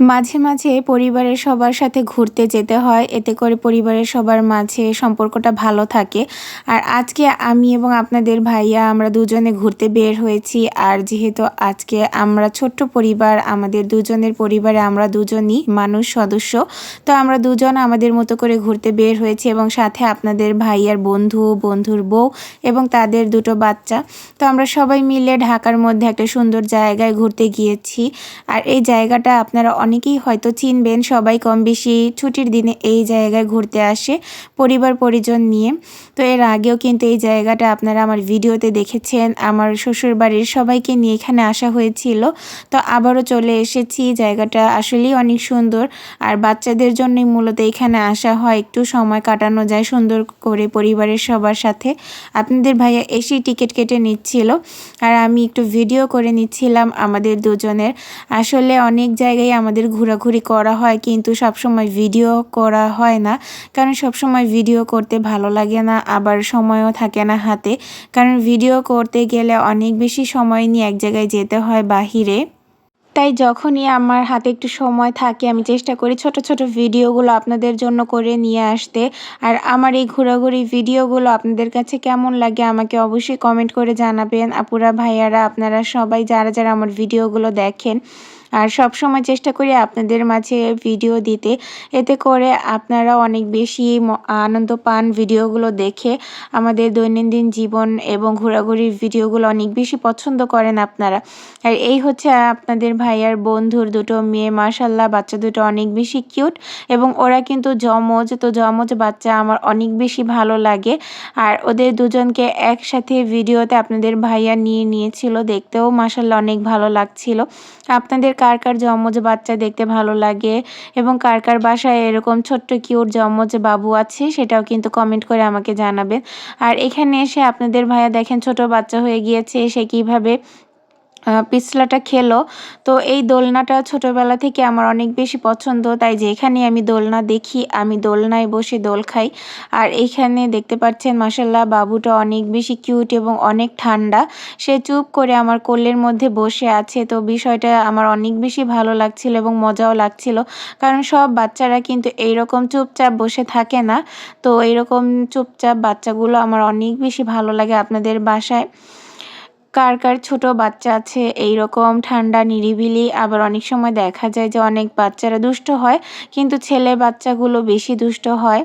মাঝে মাঝে পরিবারের সবার সাথে ঘুরতে যেতে হয়। এতে করে পরিবারের সবার মাঝে সম্পর্কটা ভালো থাকে। আর আজকে আমি এবং আপনাদের ভাইয়া আমরা দুজনে ঘুরতে বের হয়েছি। আর যেহেতু আজকে আমরা ছোট্ট পরিবার, আমাদের দুজনের পরিবারে আমরা দুজনই মানুষ, সদস্য, তো আমরা দুজন আমাদের মতো করে ঘুরতে বের হয়েছি এবং সাথে আপনাদের ভাইয়ার বন্ধু, বন্ধুর বউ এবং তাদের দুটো বাচ্চা। তো আমরা সবাই মিলে ঢাকার মধ্যে একটা সুন্দর জায়গায় ঘুরতে গিয়েছি। আর এই জায়গাটা আপনারা অনেকেই হয়তো চিনবেন সবাই কম বেশি ছুটির দিনে এই জায়গায় ঘুরতে আসে পরিবার পরিজন নিয়ে। তো এর আগেও কিন্তু এই জায়গাটা আপনারা আমার ভিডিওতে দেখেছেন। আমার শ্বশুর বাড়ির সবাইকে নিয়ে এখানে আসা হয়েছিল। তো আবারও চলে এসেছি। জায়গাটা আসলেই অনেক সুন্দর। আর বাচ্চাদের জন্যই মূলত এখানে আসা হয়। একটু সময় কাটানো যায় সুন্দর করে পরিবারের সবার সাথে। আপনাদের ভাইয়া এসেই টিকিট কেটে নিচ্ছিল। আর আমি একটু ভিডিও করে নিচ্ছিলাম আমাদের দুজনের। আসলে অনেক জায়গায় আমাদের আমাদের ঘোরাঘুরি করা হয়, কিন্তু সবসময় ভিডিও করা হয় না। কারণ সবসময় ভিডিও করতে ভালো লাগে না, আবার সময়ও থাকে না হাতে। কারণ ভিডিও করতে গেলে অনেক বেশি সময় নিয়ে এক জায়গায় যেতে হয় বাহিরে। তাই যখনই আমার হাতে একটু সময় থাকে, আমি চেষ্টা করি ছোট ছোট ভিডিওগুলো আপনাদের জন্য করে নিয়ে আসতে। আর আমার এই ঘোরাঘুরি ভিডিওগুলো আপনাদের কাছে কেমন লাগে আমাকে অবশ্যই কমেন্ট করে জানাবেন। আপুরা, ভাইয়ারা, আপনারা সবাই, যারা যারা আমার ভিডিওগুলো দেখেন আর সব সময় চেষ্টা করি আপনাদের মাঝে ভিডিও দিতে। এতে করে আপনারা অনেক বেশি আনন্দ পান ভিডিওগুলো দেখে। আমাদের দৈনন্দিন জীবন এবং ঘোরাঘুরির ভিডিওগুলো অনেক বেশি পছন্দ করেন আপনারা। আর এই হচ্ছে আপনাদের ভাইয়ার বন্ধুর দুটো মেয়ে মাশাল্লাহ বাচ্চা দুটো অনেক বেশি কিউট এবং ওরা কিন্তু জমজ তো জমজ বাচ্চা আমার অনেক বেশি ভালো লাগে। আর ওদের দুজনকে একসাথে ভিডিওতে আপনাদের ভাইয়া নিয়ে নিয়েছিল, দেখতেও মাসাল্লাহ অনেক ভালো লাগছিল। আপনাদের কার কার জমজ বাচ্চা দেখতে ভালো লাগে এবং কার কার বাসায় এরকম ছোট্ট কিউট জমজ বাবু আছে সেটাও কিন্তু কমেন্ট করে আমাকে জানাবেন। আর এখানে এসে আপনাদের ভাইয়া দেখেন ছোট বাচ্চা হয়ে গিয়েছে, সে কীভাবে পিছলাটা খেলো। তো এই দোলনাটা ছোটোবেলা থেকে আমার অনেক বেশি পছন্দ। তাই যেখানে আমি দোলনা দেখি, আমি দোলনায় বসে দোল খাই। আর এইখানে দেখতে পাচ্ছেন মাসাল্লাহ বাবুটা অনেক বেশি কিউট এবং অনেক ঠান্ডা। সে চুপ করে আমার কোলের মধ্যে বসে আছে। তো বিষয়টা আমার অনেক বেশি ভালো লাগছিল এবং মজাও লাগছিল। কারণ সব বাচ্চারা কিন্তু এইরকম চুপচাপ বসে থাকে না। তো এইরকম চুপচাপ বাচ্চাগুলো আমার অনেক বেশি ভালো লাগে আপনাদের বাসায়। কার কার ছোট বাচ্চা আছে এই রকম ঠান্ডা, নিরিবিলি। আবার অনেক সময় দেখা যায় যে অনেক বাচ্চারা দুষ্ট হয়, কিন্তু ছেলে বাচ্চাগুলো বেশি দুষ্ট হয়।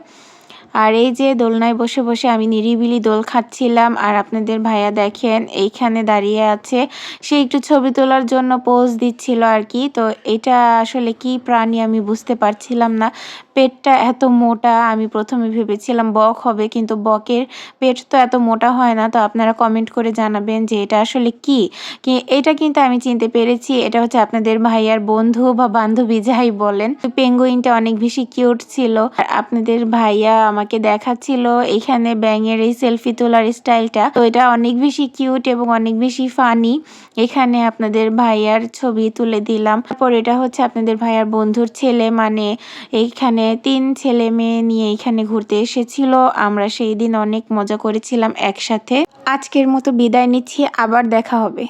আর এই যে দোলনায় বসে বসে আমি নিরিবিলি দোল খাচ্ছিলাম, আর আপনাদের ভাইয়া দেখেন, এইখানে দাঁড়িয়ে আছে। সে একটু ছবি তোলার জন্য পোজ দিচ্ছিল আর কি। তো এটা আসলে কি প্রাণী আমি বুঝতে পারছিলাম না। পেটটা এত মোটা, আমি প্রথমে ভেবেছিলাম বক হবে, কিন্তু বকের পেট তো এত মোটা হয় না, তো আপনারা কমেন্ট করে জানাবেন যে এটা আসলে কি? কি, এটা কিন্তু আমি চিনতে পেরেছি, এটা হচ্ছে আপনাদের ভাইয়ার বন্ধু বা বান্ধবী যাই বলেন। পেঙ্গুইনটা অনেক বেশি কিউট ছিল, আর আপনাদের ভাইয়া আমাকে দেখাচ্ছিল এখানে ব্যাঙের এই সেলফি তোলার স্টাইলটা তো এটা অনেক বেশি কিউট এবং অনেক বেশি ফানি এখানে আপনাদের ভাইয়ার ছবি তুলে দিলাম। তারপর এটা হচ্ছে আপনাদের ভাইয়ার বন্ধুর ছেলে মানে এইখানে তিন ছেলে মেয়ে নিয়ে এখানে ঘুরতে এসেছিল। আমরা সেই দিন অনেক মজা করেছিলাম একসাথে। আজকের মতো বিদায় নিচ্ছি, আবার দেখা হবে।